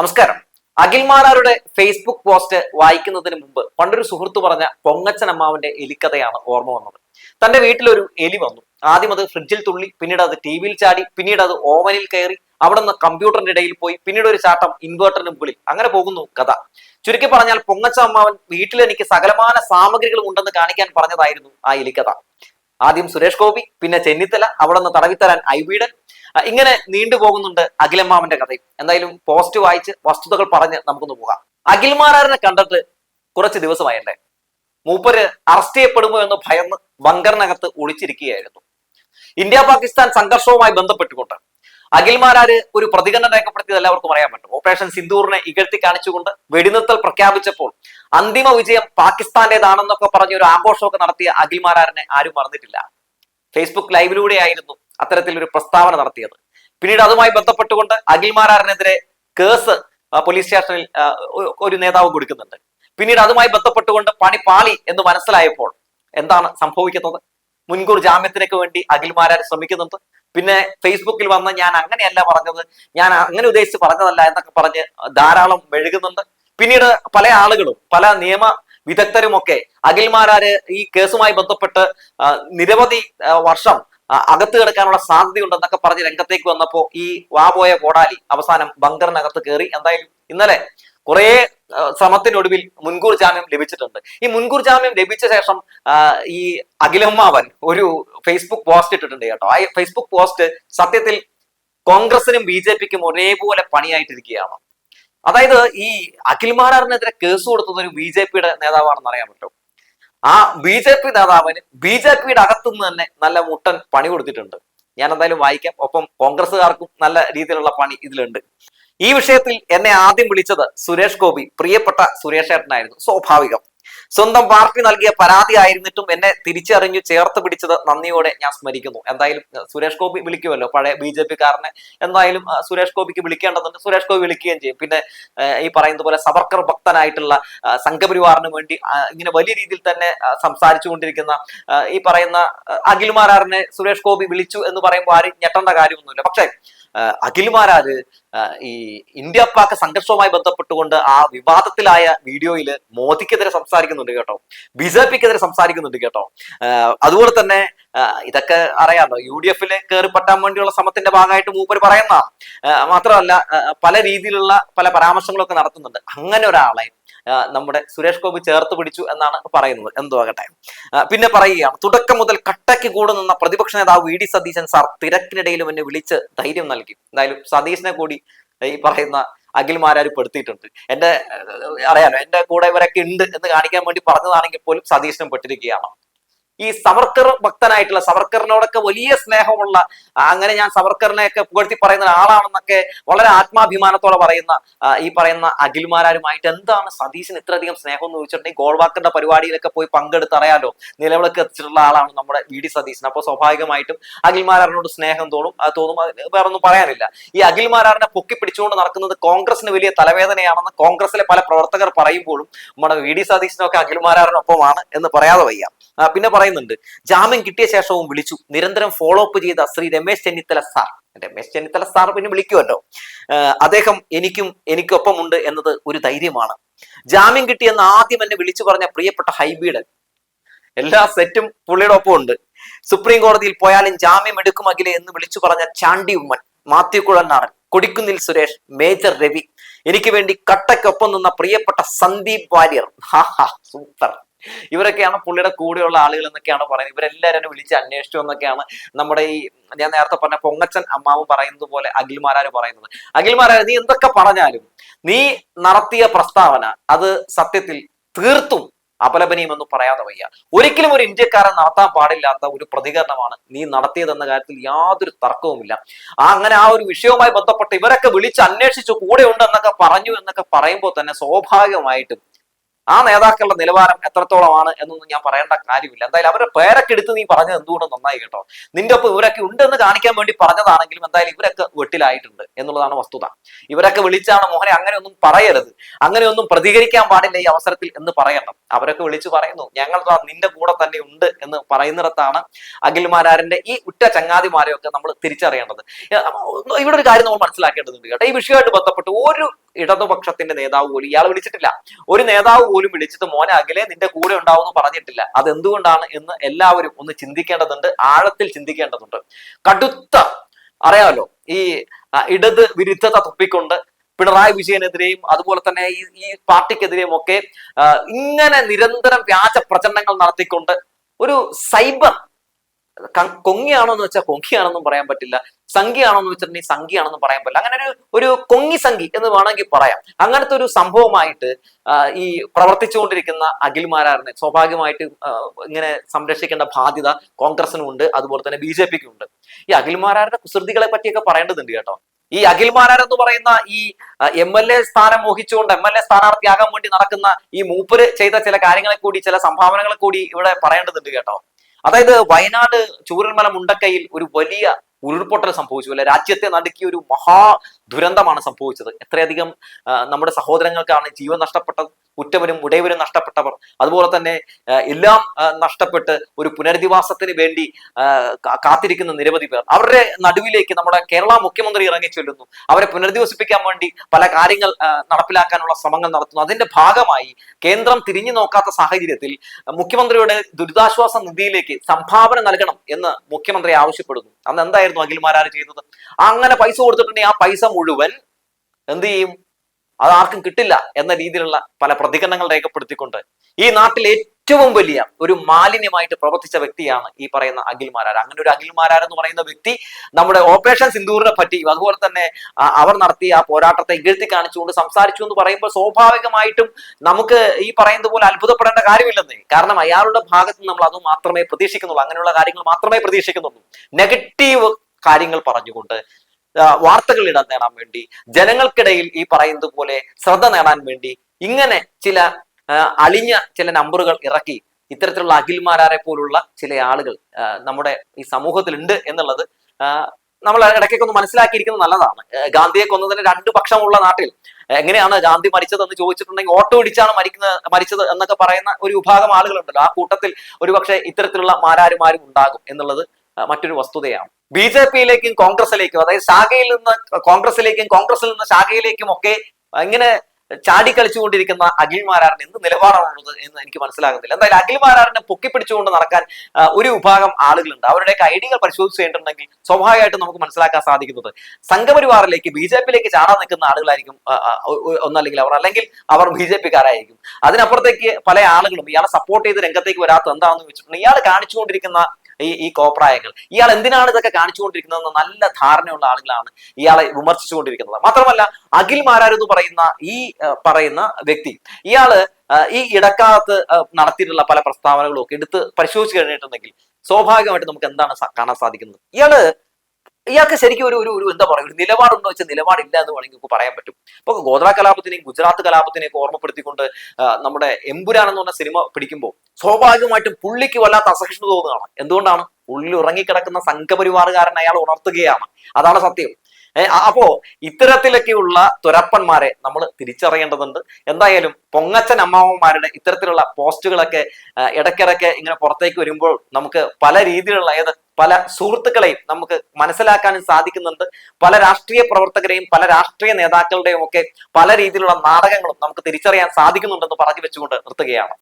നമസ്കാരം. അഖിൽമാരാരുടെ Facebook post വായിക്കുന്നതിന് മുമ്പ് പണ്ടൊരു സുഹൃത്ത് പറഞ്ഞ പൊങ്ങച്ചൻ അമ്മാവന്റെ എലിക്കഥയാണ് ഓർമ്മ വന്നത്. തന്റെ വീട്ടിലൊരു എലി വന്നു. ആദ്യം അത് ഫ്രിഡ്ജിൽ തുള്ളി പിന്നീട് അത് ടി വിയിൽ ചാടി പിന്നീട് അത് ഓവനിൽ കയറി അവിടെ നിന്ന് കമ്പ്യൂട്ടറിന്റെ ഇടയിൽ പോയി പിന്നീട് ഒരു ചാട്ടം ഇൻവേർട്ടറിന് മുകളിൽ. അങ്ങനെ പോകുന്നു കഥ. ചുരുക്കി പറഞ്ഞാൽ പൊങ്ങച്ച അമ്മാവൻ വീട്ടിൽ എനിക്ക് സകലമാന സാമഗ്രികളും ഉണ്ടെന്ന് കാണിക്കാൻ പറഞ്ഞതായിരുന്നു ആ എലിക്കഥ. ആദ്യം സുരേഷ് ഗോപി പിന്നെ ചെന്നിത്തല അവിടെ നിന്ന് തടവിത്തരാൻ ഐ അഹ് ഇങ്ങനെ നീണ്ടുപോകുന്നുണ്ട് അഖിലമ്മാവന്റെ കഥയും. എന്തായാലും പോസ്റ്റ് വായിച്ച് വസ്തുതകൾ പറഞ്ഞ് നമുക്കൊന്ന് പോകാം. അഖിൽമാരാറിനെ കണ്ടിട്ട് കുറച്ച് ദിവസമായല്ലേ? മൂപ്പര് അറസ്റ്റ് ചെയ്യപ്പെടുമോ എന്ന് ഭയന്ന് ബങ്കറിനകത്ത് ഒളിച്ചിരിക്കുകയായിരുന്നു. ഇന്ത്യ പാകിസ്ഥാൻ സംഘർഷവുമായി ബന്ധപ്പെട്ടുകൊണ്ട് അഖിൽമാരാര് ഒരു പ്രതികരണം രേഖപ്പെടുത്തിയത് എല്ലാവർക്കും അറിയാൻ പറ്റും. ഓപ്പറേഷൻ സിന്ദൂറിനെ ഇകഴ്ത്തി കാണിച്ചുകൊണ്ട് വെടിനിർത്തൽ പ്രഖ്യാപിച്ചപ്പോൾ അന്തിമ വിജയം പാകിസ്ഥാന്റേതാണെന്നൊക്കെ പറഞ്ഞ ഒരു ആഘോഷമൊക്കെ നടത്തിയ അഖിൽമാരാറിനെ ആരും മറന്നിട്ടില്ല. ഫേസ്ബുക്ക് ലൈവിലൂടെയായിരുന്നു അത്തരത്തിൽ ഒരു പ്രസ്താവന നടത്തിയത്. പിന്നീട് അതുമായി ബന്ധപ്പെട്ടുകൊണ്ട് അഖിൽമാരാറിനെതിരെ കേസ് പോലീസ് സ്റ്റേഷനിൽ ഒരു നേതാവ് കൊടുക്കുന്നുണ്ട്. പിന്നീട് അതുമായി ബന്ധപ്പെട്ടുകൊണ്ട് പണി പാളി എന്ന് മനസ്സിലായപ്പോൾ എന്താണ് സംഭവിക്കുന്നത്? മുൻകൂർ ജാമ്യത്തിനൊക്കെ വേണ്ടി അഖിൽമാരാർ ശ്രമിക്കുന്നുണ്ട്. പിന്നെ ഫേസ്ബുക്കിൽ വന്ന് ഞാൻ അങ്ങനെയല്ല പറഞ്ഞത് ഞാൻ അങ്ങനെ ഉദ്ദേശിച്ച് പറഞ്ഞതല്ല എന്നൊക്കെ പറഞ്ഞ് ധാരാളം മെഴുകുന്നുണ്ട്. പിന്നീട് പല ആളുകളും പല നിയമ വിദഗ്ധരുമൊക്കെ അഖിൽമാരാര് ഈ കേസുമായി ബന്ധപ്പെട്ട് നിരവധി വർഷം അകത്ത് കിടക്കാനുള്ള സാധ്യതയുണ്ടെന്നൊക്കെ പറഞ്ഞ് രംഗത്തേക്ക് വന്നപ്പോ ഈ വാപോയ കോടാലി അവസാനം ബങ്കറിനകത്ത് കയറി എന്തായാലും ഇന്നലെ കുറേ ശ്രമത്തിനൊടുവിൽ മുൻകൂർ ജാമ്യം ലഭിച്ചിട്ടുണ്ട്. ഈ മുൻകൂർ ജാമ്യം ലഭിച്ച ശേഷം ഈ അഖിലമ്മാവൻ ഒരു ഫേസ്ബുക്ക് പോസ്റ്റ് ഇട്ടിട്ടുണ്ട് കേട്ടോ. ആ ഫേസ്ബുക്ക് പോസ്റ്റ് സത്യത്തിൽ കോൺഗ്രസിനും ബി ജെ പിക്കും ഒരേപോലെ പണിയായിട്ടിരിക്കുകയാണ്. അതായത് ഈ അഖിൽ മാരാറിനെതിരെ കേസ് കൊടുത്തത് ഒരു ബി ജെ പിയുടെ നേതാവാണെന്ന് അറിയാൻ പറ്റും ആ ബി ജെ പി നേതാവിന് ബി ജെ പിയുടെ അകത്തുനിന്ന് തന്നെ നല്ല മുട്ടൻ പണി കൊടുത്തിട്ടുണ്ട്. ഞാൻ എന്തായാലും വായിക്കാം. ഒപ്പം കോൺഗ്രസ്സുകാർക്കും നല്ല രീതിയിലുള്ള പണി ഇതിലുണ്ട്. ഈ വിഷയത്തിൽ എന്നെ ആദ്യം വിളിച്ചത് സുരേഷ് ഗോപി പ്രിയപ്പെട്ട സുരേഷ് ഏട്ടനായിരുന്നു. സ്വാഭാവികം. സ്വന്തം പാർട്ടി നൽകിയ പരാതി ആയിരുന്നിട്ടും എന്നെ തിരിച്ചറിഞ്ഞു ചേർത്ത് പിടിച്ചത് നന്ദിയോടെ ഞാൻ സ്മരിക്കുന്നു. എന്തായാലും സുരേഷ് ഗോപി വിളിക്കുമല്ലോ പഴയ ബി ജെ കാരനെ എന്തായാലും സുരേഷ് ഗോപിക്ക് വിളിക്കേണ്ടതുണ്ട്. സുരേഷ് ഗോപി വിളിക്കുകയും ചെയ്യും. പിന്നെ ഈ പറയുന്ന പോലെ സവർക്കർ ഭക്തനായിട്ടുള്ള സംഘപരിവാറിന് വേണ്ടി ഇങ്ങനെ വലിയ രീതിയിൽ തന്നെ സംസാരിച്ചു കൊണ്ടിരിക്കുന്ന ഈ പറയുന്ന അഖിൽ അഖിൽമാരാറിനെ സുരേഷ് ഗോപി വിളിച്ചു എന്ന് പറയുമ്പോൾ ആരും ഞെട്ടേണ്ട കാര്യമൊന്നുമില്ല. പക്ഷേ അഖിൽമാരാര് അഹ് ഈ ഇന്ത്യ പാക് സംഘർഷവുമായി ബന്ധപ്പെട്ടുകൊണ്ട് ആ വിവാദത്തിലായ വീഡിയോയിൽ മോദിക്കെതിരെ സംസാരിക്കുന്നുണ്ട് കേട്ടോ. ബി ജെ പിക്കെതിരെ സംസാരിക്കുന്നുണ്ട് കേട്ടോ. അതുപോലെ തന്നെ ഇതൊക്കെ അറിയാമല്ലോ യു ഡി എഫിൽ കയറി പറ്റാൻ വേണ്ടിയുള്ള ശ്രമത്തിന്റെ ഭാഗമായിട്ട് മൂപ്പര് പറയുന്ന മാത്രമല്ല പല രീതിയിലുള്ള പല പരാമർശങ്ങളൊക്കെ നടത്തുന്നുണ്ട്. അങ്ങനെ ഒരാളെ നമ്മുടെ സുരേഷ് ഗോപി ചേർത്ത് പിടിച്ചു എന്നാണ് പറയുന്നത്. എന്തോ ആകട്ടെ പിന്നെ പറയുകയാണ് തുടക്കം മുതൽ കട്ടയ്ക്ക് കൂടെ നിന്ന പ്രതിപക്ഷ നേതാവ് വി ഡി സതീശൻ സാർ തിരക്കിനിടയിലും എന്നെ വിളിച്ച് ധൈര്യം നൽകി. എന്തായാലും സതീശനെ കൂടി ഈ പറയുന്ന അഖിൽമാരാരും പെടുത്തിയിട്ടുണ്ട്. എന്റെ അറിയാലോ എന്റെ കൂടെ ഇവരൊക്കെ ഉണ്ട് എന്ന് കാണിക്കാൻ വേണ്ടി പറഞ്ഞതാണെങ്കിൽ പോലും സതീശനും പെട്ടിരിക്കുകയാണ്. ഈ സവർക്കർ ഭക്തനായിട്ടുള്ള സവർക്കറിനോടൊക്കെ വലിയ സ്നേഹമുള്ള അങ്ങനെ ഞാൻ സവർക്കറിനെയൊക്കെ പുകഴ്ത്തി പറയുന്ന ഒരാളാണെന്നൊക്കെ വളരെ ആത്മാഭിമാനത്തോടെ പറയുന്ന ഈ പറയുന്ന അഖിൽമാരാരുമായിട്ട് എന്താണ് സതീശിന് ഇത്രയധികം സ്നേഹം എന്ന് ചോദിച്ചിട്ടുണ്ടെങ്കിൽ ഗോൾവാക്കറിന്റെ പരിപാടിയിലൊക്കെ പോയി പങ്കെടുത്ത് അറിയാലോ നിലവിളക്ക് എത്തിച്ചിട്ടുള്ള ആളാണ് നമ്മുടെ വി ഡി സതീശൻ. അപ്പോൾ സ്വാഭാവികമായിട്ടും അഖിൽമാരാറിനോട് സ്നേഹം തോന്നും അത് തോന്നും വേറെ ഒന്നും പറയാനില്ല. ഈ അഖിൽമാരാറിനെ പൊക്കി പിടിച്ചുകൊണ്ട് നടക്കുന്നത് കോൺഗ്രസിന് വലിയ തലവേദനയാണെന്ന് കോൺഗ്രസിലെ പല പ്രവർത്തകർ പറയുമ്പോഴും നമ്മുടെ വി ഡി സതീശനൊക്കെ അഖിൽമാരാറിനൊപ്പമാണ് എന്ന് പറയാതെ വയ്യ. പിന്നെ പിന്നെ പറയുന്നുണ്ട്. ജാമ്യം കിട്ടിയ ശേഷവും വിളിച്ചു. നിരന്തരം ഫോളോ അപ്പ് ചെയ്ത ശ്രീ രമേശ് ചെന്നിത്തല സാർ രമേശ് ചെന്നിത്തല സാർ പിന്നെ വിളിക്കുമല്ലോ. അദ്ദേഹം എനിക്കും എനിക്കൊപ്പമുണ്ട് എന്നത് ഒരു ധൈര്യമാണ്. ജാമ്യം കിട്ടിയെന്ന് ആദ്യം എന്നെ വിളിച്ചു പറഞ്ഞ പ്രിയപ്പെട്ട ഹൈബീഡൻ. എല്ലാ സെറ്റും പുള്ളിയുടെ ഒപ്പം ഉണ്ട് സുപ്രീം കോടതിയിൽ പോയാലും ജാമ്യം എടുക്കും അഖിലെ എന്ന് വിളിച്ചു പറഞ്ഞ ചാണ്ടി ഉമ്മൻ മാത്യു കുഴനാടൻ കൊടിക്കുന്നിൽ സുരേഷ് മേജർ രവി. എനിക്ക് വേണ്ടി കട്ടയ്ക്കൊപ്പം നിന്ന പ്രിയപ്പെട്ട സന്ദീപ് വാര്യർ. ഹാ സൂപ്പർ. ഇവരൊക്കെയാണ് പുള്ളിയുടെ കൂടെയുള്ള ആളുകൾ എന്നൊക്കെയാണ് പറയുന്നത്. ഇവരെല്ലാവരും വിളിച്ച് അന്വേഷിച്ചു എന്നൊക്കെയാണ് നമ്മുടെ ഈ ഞാൻ നേരത്തെ പറഞ്ഞ പൊങ്ങച്ചൻ അമ്മാവ് പറയുന്നത് പോലെ അഖിൽമാരാര് പറയുന്നത്. അഖിൽമാരാര് നീ എന്തൊക്കെ പറഞ്ഞാലും നീ നടത്തിയ പ്രസ്താവന അത് സത്യത്തിൽ തീർത്തും അപലപനീയമെന്ന് പറയാതെ വയ്യ. ഒരിക്കലും ഒരു ഇന്ത്യക്കാരൻ നടത്താൻ പാടില്ലാത്ത ഒരു പ്രതികരണമാണ് നീ നടത്തിയതെന്ന കാര്യത്തിൽ യാതൊരു തർക്കവുമില്ല. അങ്ങനെ ആ ഒരു വിഷയവുമായി ബന്ധപ്പെട്ട് ഇവരൊക്കെ വിളിച്ച് അന്വേഷിച്ചു കൂടെ ഉണ്ടെന്നൊക്കെ പറഞ്ഞു എന്നൊക്കെ പറയുമ്പോൾ തന്നെ സ്വാഭാവികമായിട്ടും ആ നേതാക്കളുടെ നിലവാരം എത്രത്തോളമാണ് എന്നൊന്നും ഞാൻ പറയേണ്ട കാര്യമില്ല. എന്തായാലും അവരുടെ പേരൊക്കെ എടുത്ത് നീ പറഞ്ഞത് എന്തുകൊണ്ട് നന്നായി കേട്ടോ? നിന്റെ ഒപ്പം ഇവരൊക്കെ ഉണ്ടെന്ന് കാണിക്കാൻ വേണ്ടി പറഞ്ഞതാണെങ്കിലും എന്തായാലും ഇവരൊക്കെ വെട്ടിലായിട്ടുണ്ട് എന്നുള്ളതാണ് വസ്തുത. ഇവരൊക്കെ വിളിച്ചാണ് മോഹനെ അങ്ങനെയൊന്നും പറയരുത്. അങ്ങനെയൊന്നും പ്രതികരിക്കാൻ പാടില്ല ഈ അവസരത്തിൽ എന്ന് പറയണം. അവരൊക്കെ വിളിച്ചു പറയുന്നു ഞങ്ങൾ നിന്റെ കൂടെ തന്നെ ഉണ്ട് എന്ന് പറയുന്നിടത്താണ് അഖിൽമാരാറിന്റെ ഈ ഉറ്റ ചങ്ങാതിമാരെയൊക്കെ നമ്മൾ തിരിച്ചറിയേണ്ടത്. ഇവിടെ ഒരു കാര്യം നമ്മൾ മനസ്സിലാക്കേണ്ടതുണ്ട് കേട്ടോ. ഈ വിഷയമായിട്ട് ബന്ധപ്പെട്ട് ഒരു ഇടതുപക്ഷത്തിന്റെ നേതാവ് പോലും ഇയാൾ വിളിച്ചിട്ടില്ല. ഒരു നേതാവ് പോലും വിളിച്ചിട്ട് മോനെ അകലെ നിന്റെ കൂടെ ഉണ്ടാവുമെന്ന് പറഞ്ഞിട്ടില്ല. അത് എന്തുകൊണ്ടാണ് എന്ന് എല്ലാവരും ഒന്ന് ചിന്തിക്കേണ്ടതുണ്ട് ആഴത്തിൽ ചിന്തിക്കേണ്ടതുണ്ട്. കടുത്ത അറിയാമല്ലോ ഈ ഇടത് വിരുദ്ധത തുപ്പിക്കൊണ്ട് പിണറായി വിജയനെതിരെയും അതുപോലെ തന്നെ ഈ ഈ പാർട്ടിക്കെതിരെയും ഒക്കെ ഇങ്ങനെ നിരന്തരം വ്യാജ പ്രചരണങ്ങൾ നടത്തിക്കൊണ്ട് ഒരു സൈബർ കൊങ്ങിയാണോ എന്ന് വെച്ചാൽ കൊങ്ങിയാണെന്നും പറയാൻ പറ്റില്ല. സംഖ്യയാണോ എന്ന് വെച്ചിട്ടുണ്ടെങ്കിൽ സംഖ്യയാണെന്നും പറയാൻ പറ്റില്ല. അങ്ങനെ ഒരു ഒരു കൊങ്ങി സംഖി എന്ന് വേണമെങ്കിൽ പറയാം. അങ്ങനത്തെ ഒരു സംഭവമായിട്ട് ഈ പ്രവർത്തിച്ചുകൊണ്ടിരിക്കുന്ന അഖിൽമാരാറിനെ സ്വാഭാവികമായിട്ട് ഇങ്ങനെ സംരക്ഷിക്കേണ്ട ബാധ്യത കോൺഗ്രസിനും ഉണ്ട്. അതുപോലെ തന്നെ ബി ജെ പിക്കും ഉണ്ട്. ഈ അഖിൽമാരാരുടെ കുസൃതികളെ പറ്റിയൊക്കെ പറയേണ്ടതുണ്ട് കേട്ടോ. ഈ അഖിൽമാരാർ എന്ന് പറയുന്ന ഈ എം എൽ എ സ്ഥാനം മോഹിച്ചുകൊണ്ട് എം എൽ എ സ്ഥാനാർത്ഥിയാകാൻ വേണ്ടി നടക്കുന്ന ഈ മൂപ്പര് ചെയ്ത ചില കാര്യങ്ങളെ കൂടി ചില സംഭാവനകളെ കൂടി ഇവിടെ പറയേണ്ടതുണ്ട് കേട്ടോ. അതായത് വയനാട് ചൂരൽമല മുണ്ടക്കയിൽ ഒരു വലിയ ഉരുൾപൊട്ടൽ സംഭവിച്ചു അല്ലെ? രാജ്യത്തെ നടുക്കിയ ഒരു മഹാ ദുരന്തമാണ് സംഭവിച്ചത്. എത്രയധികം നമ്മുടെ സഹോദരങ്ങൾക്കാണ് ജീവൻ നഷ്ടപ്പെട്ടത് ഉറ്റവരും ഉടയവരും നഷ്ടപ്പെട്ടവർ. അതുപോലെ തന്നെ എല്ലാം നഷ്ടപ്പെട്ട് ഒരു പുനരധിവാസത്തിന് വേണ്ടി കാത്തിരിക്കുന്ന നിരവധി പേർ. അവരുടെ നടുവിലേക്ക് നമ്മുടെ കേരള മുഖ്യമന്ത്രി ഇറങ്ങി ചെല്ലുന്നു. അവരെ പുനരധിവസിപ്പിക്കാൻ വേണ്ടി പല കാര്യങ്ങൾ നടപ്പിലാക്കാനുള്ള ശ്രമങ്ങൾ നടത്തുന്നു. അതിന്റെ ഭാഗമായി കേന്ദ്രം തിരിഞ്ഞു നോക്കാത്ത സാഹചര്യത്തിൽ മുഖ്യമന്ത്രിയുടെ ദുരിതാശ്വാസ നിധിയിലേക്ക് സംഭാവന നൽകണം എന്ന് മുഖ്യമന്ത്രി ആവശ്യപ്പെടുന്നു. അന്ന് എന്തായിരുന്നു അഖിൽമാരാർ ചെയ്തത്? അങ്ങനെ പൈസ കൊടുത്തിട്ടുണ്ടെങ്കിൽ ആ പൈസ മുഴുവൻ എന്ത് ചെയ്യും? അത് ആർക്കും കിട്ടില്ല എന്ന രീതിയിലുള്ള പല പ്രതികരണങ്ങൾ രേഖപ്പെടുത്തിക്കൊണ്ട് ഈ നാട്ടിൽ ഏറ്റവും വലിയ ഒരു മാലിന്യമായിട്ട് പ്രവർത്തിച്ച വ്യക്തിയാണ് ഈ പറയുന്ന അഖിൽ മാരാർ. അങ്ങനെ ഒരു അഖിൽ മാരാർ എന്ന് പറയുന്ന വ്യക്തി നമ്മുടെ ഓപ്പറേഷൻ സിന്ദൂറിനെ പറ്റി അതുപോലെ തന്നെ അവർ നടത്തിയ ആ പോരാട്ടത്തെ ഇകഴ്ത്തി കാണിച്ചുകൊണ്ട് സംസാരിച്ചു എന്ന് പറയുമ്പോൾ സ്വാഭാവികമായിട്ടും നമുക്ക് ഈ പറയുന്നത് പോലെ അത്ഭുതപ്പെടേണ്ട കാര്യമില്ലെന്ന്. കാരണം അയാളുടെ ഭാഗത്ത് നമ്മൾ അത് മാത്രമേ പ്രതീക്ഷിക്കുന്നുള്ളൂ. അങ്ങനെയുള്ള കാര്യങ്ങൾ മാത്രമേ പ്രതീക്ഷിക്കുന്നുള്ളൂ. നെഗറ്റീവ് കാര്യങ്ങൾ പറഞ്ഞുകൊണ്ട് വാർത്തകൾ ഇടം നേടാൻ വേണ്ടി ജനങ്ങൾക്കിടയിൽ ഈ പറയുന്നത് പോലെ ശ്രദ്ധ നേടാൻ വേണ്ടി ഇങ്ങനെ ചില അളിഞ്ഞ ചില നമ്പറുകൾ ഇറക്കി ഇത്തരത്തിലുള്ള അഖിൽമാരാരെ പോലുള്ള ചില ആളുകൾ നമ്മുടെ ഈ സമൂഹത്തിലുണ്ട് എന്നുള്ളത് നമ്മൾ ഇടയ്ക്കൊക്കെ ഒന്ന് മനസ്സിലാക്കിയിരിക്കുന്നത് നല്ലതാണ്. ഗാന്ധിയെ കൊന്നതിന് രണ്ട് പക്ഷമുള്ള നാട്ടിൽ. എങ്ങനെയാണ് ഗാന്ധി മരിച്ചതെന്ന് ചോദിച്ചിട്ടുണ്ടെങ്കിൽ ഓട്ടോ ഇടിച്ചാണ് മരിക്കുന്ന മരിച്ചത് എന്നൊക്കെ പറയുന്ന ഒരു വിഭാഗം ആളുകളുണ്ടല്ലോ. ആ കൂട്ടത്തിൽ ഒരുപക്ഷെ ഇത്തരത്തിലുള്ള മാരാരുമാരും ഉണ്ടാകും എന്നുള്ളത് മറ്റൊരു വസ്തുതയാണ്. ബി ജെ പിയിലേക്കും കോൺഗ്രസിലേക്കും അതായത് ശാഖയിൽ നിന്ന് കോൺഗ്രസിലേക്കും കോൺഗ്രസിൽ നിന്ന് ശാഖയിലേക്കും ഒക്കെ ഇങ്ങനെ ചാടിക്കളിച്ചുകൊണ്ടിരിക്കുന്ന അഖിൽമാരാറിന് എന്ത് നിലപാടാണുള്ളത് എന്ന് എനിക്ക് മനസ്സിലാകുന്നില്ല എന്തായാലും അഖിൽമാരാറിനെ പൊക്കിപ്പിടിച്ചുകൊണ്ട് നടക്കാൻ ഒരു വിഭാഗം ആളുകളുണ്ട്. അവരുടെയൊക്കെ ഐഡികൾ പരിശോധിച്ച് കഴിഞ്ഞിട്ടുണ്ടെങ്കിൽ സ്വാഭാവികമായിട്ടും നമുക്ക് മനസ്സിലാക്കാൻ സാധിക്കുന്നത് സംഘപരിവാറിലേക്ക് ബി ജെ പിയിലേക്ക് ചാടാൻ നിൽക്കുന്ന ആളുകളായിരിക്കും ഒന്നല്ലെങ്കിൽ അവർ അല്ലെങ്കിൽ അവർ ബി ജെ പിക്കാരായിരിക്കും. അതിനപ്പുറത്തേക്ക് പല ആളുകളും ഇയാളെ സപ്പോർട്ട് ചെയ്ത് രംഗത്തേക്ക് വരാത്ത എന്താണെന്ന് വെച്ചിട്ടുണ്ടെങ്കിൽ ഇയാൾ കാണിച്ചുകൊണ്ടിരിക്കുന്ന ഈ ഈ കോപ്രായങ്ങൾ. ഇയാൾ എന്തിനാണ് ഇതൊക്കെ കാണിച്ചുകൊണ്ടിരിക്കുന്നതെന്ന് നല്ല ധാരണയുള്ള ആളുകളാണ് ഇയാളെ വിമർശിച്ചുകൊണ്ടിരിക്കുന്നത്. മാത്രമല്ല അഖിൽ മാരാർ എന്ന് പറയുന്ന ഈ പറയുന്ന വ്യക്തി ഇയാൾ ഈ ഇടക്കാലത്ത് നടത്തിയിട്ടുള്ള പല പ്രസ്താവനകളും ഒക്കെ എടുത്ത് പരിശോധിച്ച് കഴിഞ്ഞിട്ടുണ്ടെങ്കിൽ സ്വാഭാവികമായിട്ട് നമുക്ക് എന്താണ് കാണാൻ സാധിക്കുന്നത്? ഇയാൾ ഇയാൾക്ക് ശരിക്കും ഒരു ഒരു എന്താ പറയുക ഒരു നിലപാടുണ്ടോ വെച്ചാൽ നിലപാടില്ല എന്ന് വേണമെങ്കിൽ നമുക്ക് പറയാൻ പറ്റും. ഇപ്പൊ ഗോത്ര കലാപത്തിനെയും ഗുജറാത്ത് കലാപത്തിനെയൊക്കെ ഓർമ്മപ്പെടുത്തിക്കൊണ്ട് നമ്മുടെ എമ്പുരാൻ എന്ന് പറഞ്ഞ സിനിമ പിടിക്കുമ്പോൾ സ്വാഭാവികമായിട്ടും പുള്ളിക്ക് വല്ലാത്ത അസഹിഷ്ണു തോന്നുകയാണ്. എന്തുകൊണ്ടാണ്? ഉള്ളിൽ ഉറങ്ങിക്കിടക്കുന്ന സംഘപരിവാറുകാരൻ അയാൾ ഉണർത്തുകയാണ്. അതാണ് സത്യം. അപ്പോ ഇത്തരത്തിലൊക്കെയുള്ള തുരപ്പന്മാരെ നമ്മൾ തിരിച്ചറിയേണ്ടതുണ്ട്. എന്തായാലും പൊങ്ങച്ചൻ അമ്മാവന്മാരുടെ ഇത്തരത്തിലുള്ള പോസ്റ്റുകളൊക്കെ ഇടയ്ക്കിടയ്ക്ക് ഇങ്ങനെ പുറത്തേക്ക് വരുമ്പോൾ നമുക്ക് പല രീതിയിലുള്ള ഏത് പല സുഹൃത്തുക്കളെയും നമുക്ക് മനസ്സിലാക്കാനും സാധിക്കുന്നുണ്ട്. പല രാഷ്ട്രീയ പ്രവർത്തകരെയും പല രാഷ്ട്രീയ നേതാക്കളുടെയും ഒക്കെ പല രീതിയിലുള്ള നാടകങ്ങളും നമുക്ക് തിരിച്ചറിയാൻ സാധിക്കുന്നുണ്ടെന്ന് പറഞ്ഞു വെച്ചുകൊണ്ട് നിർത്തുകയാണ്.